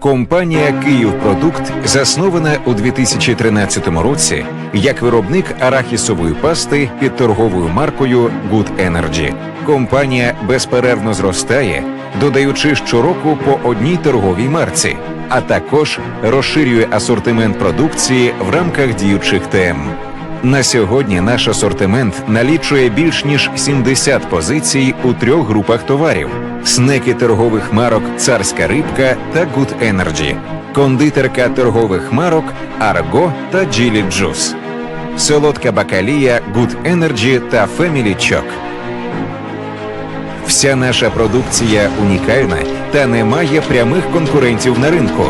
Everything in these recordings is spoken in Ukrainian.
Компанія «Київпродукт» заснована у 2013 році як виробник арахісової пасти під торговою маркою Good Energy. Компанія безперервно зростає, додаючи щороку по одній торговій марці, а також розширює асортимент продукції в рамках діючих тем. На сьогодні наш асортимент налічує більш ніж 70 позицій у трьох групах товарів: снеки торгових марок Царська рибка та Good Energy, кондитерка торгових марок Арго та Джілі Джус, солодка бакалія Good Energy та Family Choc. Вся наша продукція унікальна та не має прямих конкурентів на ринку.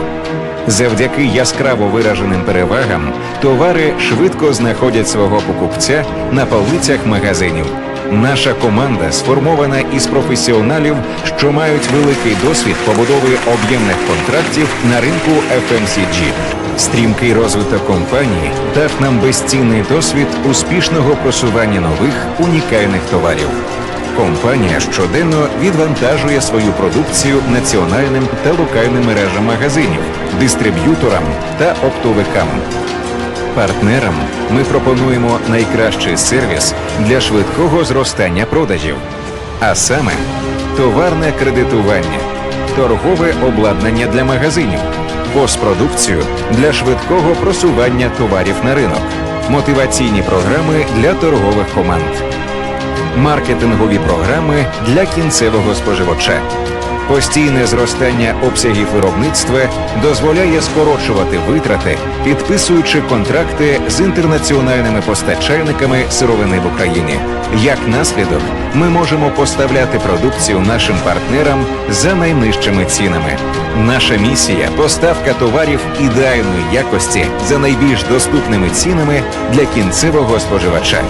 Завдяки яскраво вираженим перевагам товари швидко знаходять свого покупця на полицях магазинів. Наша команда сформована із професіоналів, що мають великий досвід побудови об'ємних контрактів на ринку FMCG. Стрімкий розвиток компанії дав нам безцінний досвід успішного просування нових унікальних товарів. Компанія щоденно відвантажує свою продукцію національним та локальним мережам магазинів, дистриб'юторам та оптовикам. Партнерам ми пропонуємо найкращий сервіс для швидкого зростання продажів, а саме товарне кредитування, торгове обладнання для магазинів, постпродукцію для швидкого просування товарів на ринок, мотиваційні програми для торгових команд маркетингові програми для кінцевого споживача. Постійне зростання обсягів виробництва дозволяє скорочувати витрати, підписуючи контракти з інтернаціональними постачальниками сировини в Україні. Як наслідок, ми можемо поставляти продукцію нашим партнерам за найнижчими цінами. Наша місія поставка товарів ідеальної якості за найбільш доступними цінами для кінцевого споживача.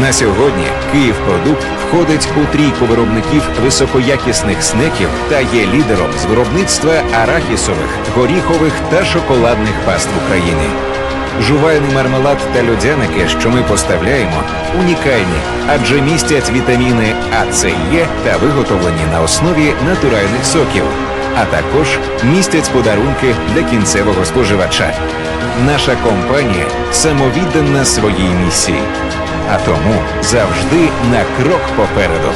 На сьогодні Київпродукт входить у трійку виробників високоякісних снеків та є лідером з виробництва арахісових, горіхових та шоколадних паст в Україні. Жувальний мармелад та льодяники, що ми поставляємо, унікальні, адже містять вітаміни А, С, Е та виготовлені на основі натуральних соків, а також містять подарунки для кінцевого споживача. Наша компанія самовіддана своїй місії, а тому завжди на крок попереду.